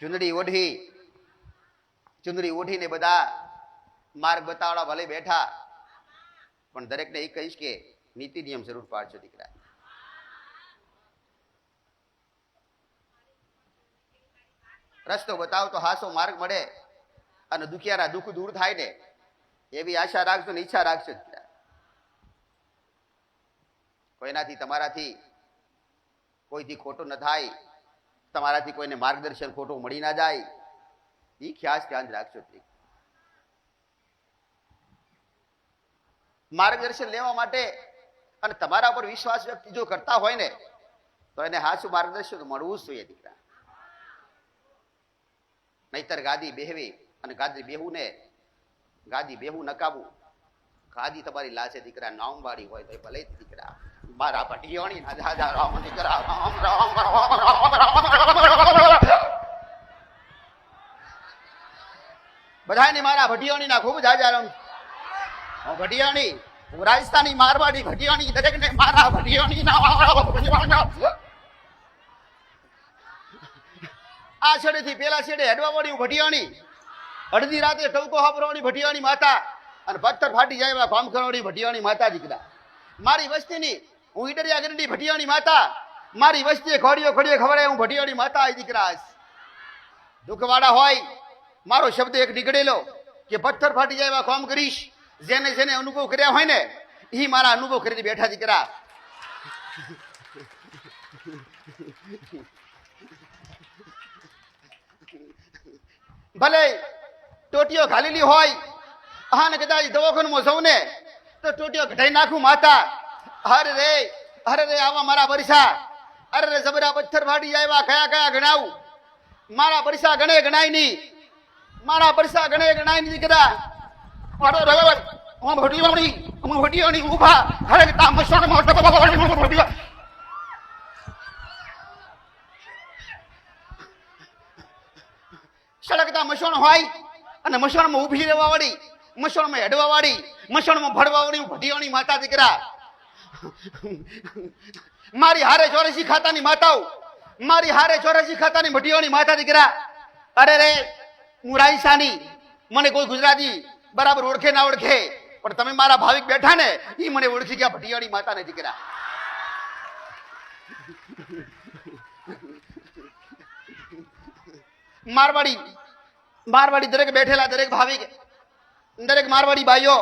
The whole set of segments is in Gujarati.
ચુંદડી ઓઢી, ચુંદડી ઓઢીને બધા માર્ગ બતાવડા ભલે બેઠા, પણ દરેકને એ કહીશ કે નીતિ નિયમ જરૂર પાડજો દીકરા. રસ્તો બતાવ તો હાસો માર્ગ મળે અને દુખિયાના દુઃખ દૂર થાય ને, એવી આશા રાખજો ને ઈચ્છા રાખજો દીકરા. કોઈનાથી તમારાથી કોઈથી ખોટું ન થાય, તમારાથી કોઈને માર્ગદર્શન ખોટું મળી ના જાય. એ ખ્યાસ ધ્યાન રાખજો માર્ગદર્શન લેવા માટે અને તમારા પર વિશ્વાસ વ્યક્તિ જો કરતા હોય ને, તો એને હાચું માર્ગદર્શન મળવું જ જોઈએ દીકરા. નહીતર ગાદી બેહવી અને ગાદી બેહવું ને, ગાદી બેહવું નકાવું ગાદી તમારી લાશે દીકરા નામ વાળી હોય તો ભલે દીકરા. મારા પટિયોણી ના દાદા રામ દીકરા, રામ રામ રામ રામ રામ બધાને મારા ભટિયાણી ના ખૂબ જાજા રામ હું ભટિયાણી હું રાજસ્થાની મારવાડી ભટિયાણી દરેકને મારા ભટિયાણી ના આ છેડેથી પેલા છેડે હેડવા વાળી ભટિયાણી અડધી રાતે ટવકો હાપરવાળી ભટિયાણી માતા અને પથ્થર ફાટી જાય કામ કરવાળી ભટિયાણી માતા દીકરા. મારી વસ્તીની હું ઈડરિયા ગરડી ભટિયાની માતા. મારી વસ્તી ખોડીઓ ખોડીઓ ખવડાય, હું ભટિયાની માતા એ દીકરા દુઃખવાળા હોય, મારો શબ્દ એક નીકળેલો કે પથ્થર ફાટી જાય એવા કામ કરીશ, જેને જેને અનુભવ કર્યા હોય ને એ મારા અનુભવ કરીને બેઠા દીકરા. ભલે ટોટીઓ ઘાલેલી હોય અહાને કદાચ દવાખાનું જવું ને, તો ટોટીઓ ઘટાઈ નાખું માતા. અરે રે અરે રે આવા મારા પરિસા અરે રે જબરા પથ્થર ફાટી એવા કયા કયા ગણાવું? મારા પરિસા ગણે ગણાય નહીં મારા પરિસા ગણે ગણાય નહીં દીકરા મારો રવર હું ભટીઓની હું ભટીઓની ઊભા. હરે તામ મસણ મોટો ભોટી સળગતા મસણ હોય, અને મસણમાં ઊભી રહેવા વાળી, મસણમાં હેડવા વાળી, મસણમાં ભરવા વાળી ભટીઓની માતા દીકરા. મારી હારે ચોરસી ખાતાની માતાઓ, મારી હારે ચોરસી ખાતાની ભટીઓની માતા દીકરા, અરે રે, હું રાઈસાની મને કોઈ ગુજરાતી બરાબર ઓળખે ના ઓળખે, પણ તમે મારા ભાવિક બેઠા ને એ મને ઓળખી ગયા ભટિયાળી માતા ને દીકરા. મારવાડી મારવાડી દરેક બેઠેલા, દરેક ભાવિક, દરેક મારવાડી ભાઈઓ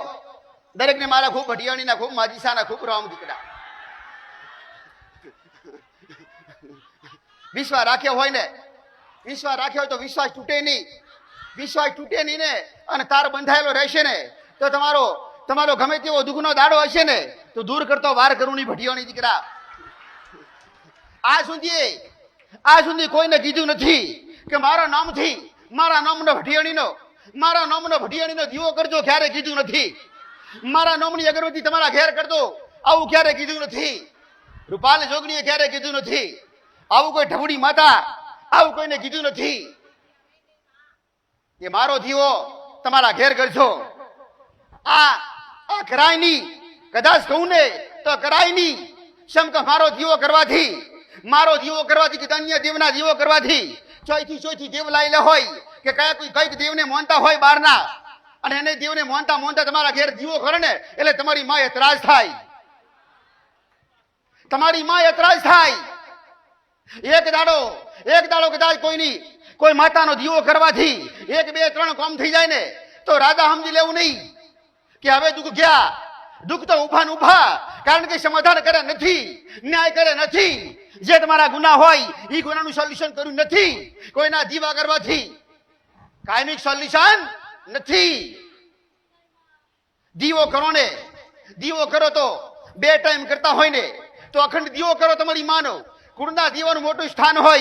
દરેકને મારા ખૂબ ભટિયાણીના ખૂબ માજીસાના, ખૂબ રામ દીકરા. વિશ્વાસ રાખ્યો હોય ને, વિશ્વાસ રાખ્યો હોય તો વિશ્વાસ તૂટે નહીં. વિશ્વાસ તૂટે નહીં ને, અને તાર બંધાયેલો રહેશે ને, તો તમારો તમારો ગમે તેવો દુઃખનો દાડો હશે ને, તો દૂર કરતો વાર કરું ની ભટિયાણી દીકરા. આ સુધી આ સુધી કોઈને કીધું નથી કે મારા નામથી, મારા નામનો ભટિયાણીનો મારા નામનો ભટિયાણીનો દીવો કરજો, ક્યારે કીધું નથી. મારા નોમની અગરબત્તી તમારા ઘેર કરતો આવું ક્યારે કીધું નથી. રૂપાલ જોગણીએ ક્યારે કીધું નથી. આવું કોઈ ઢબુડી માતા, આવું કોઈને કીધું નથી. એ મારો દીવો તમારા ઘેર કરજો. આ આ કરાય નહીં કદાચ કહું ને તો કરાય નહીં શમ કે મારો જીવો કરવાથી, મારો જીવો કરવાથી કે અન્ય દેવના જીવો કરવાથી ચોથી ચોથી દેવ લાયેલા હોય કે કયા કોઈ કંઈક દેવને માનતા હોય બહારના અને એને દેવને માનતા માનતા તમારા ઘેર જીવો કરે ને એટલે તમારી માં એતરાજ થાય. તમારી માં એતરાજ થાય. એક દાડો એક દાડો કદાચ કોઈની, કોઈ માતાનો દીવો કરવાથી એક, બે, ત્રણ કોમ થઈ જાય ને, તો રાજા સમજી લેવું નહીં. કે હવે દુઃખ ગયા. દુઃખ તો ઊભા ને ઊભા કારણ કે સમાધાન કરે નથી, ન્યાય કરે નથી. જે તમારા ગુના હોય એ ગુનાનું સોલ્યુશન કર્યું નથી. કોઈના દીવા કરવાથી કાયમિક સોલ્યુશન નથી. દીવો કરો ને. દીવો કરો તો બે ટાઈમ કરતા હોય ને. તો અખંડ દીવો કરો તમારી માનો. કુળના દીવાનું મોટું સ્થાન હોય.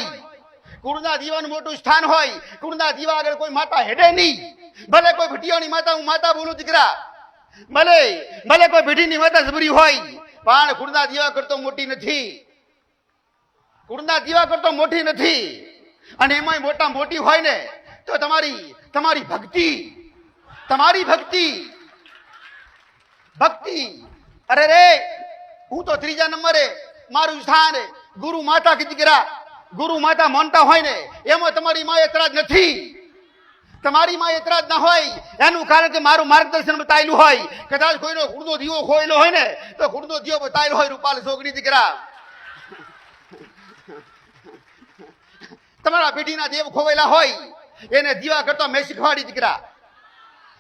કુળના દીવાનું મોટું સ્થાન હોય. કુળના દીવા આગળ કોઈ માતા હેડે નહીં. ભલે કોઈ ભીટીઓની માતા, હું માતા બોલું દીકરા. ભલે ભલે કોઈ ભીટીની માતા જબરી હોય, પણ કુળના દીવા કરતો મોટી નથી. કુળના દીવા કરતો મોટી નથી. અને એમાંય મોટા મોટી હોય ને, તો તમારી તમારી ભક્તિ તમારી ભક્તિ ભક્તિ, અરે રે, હું તો ત્રીજા નંબરે, મારું સ્થાન, ગુરુ માતા કી દીકરા ગુરુ માતા માનતા હોય ને, એમાં તમારી માં એતરાજ નથી. તમારી માં એતરાજ ના હોય, એનું કારણ કે મારું માર્ગદર્શન બતાવેલું હોય, કદાચ કોઈનો ગુણનો દીવો ખોયેલો હોય ને, તો ગુણનો દીવો બતાવેલો હોય રૂપાલ છોકરી દીકરા તમારા પેઢીના દેવ ખોવેલા હોય, એને દીવા કરતા મેં શીખવાડી દીકરા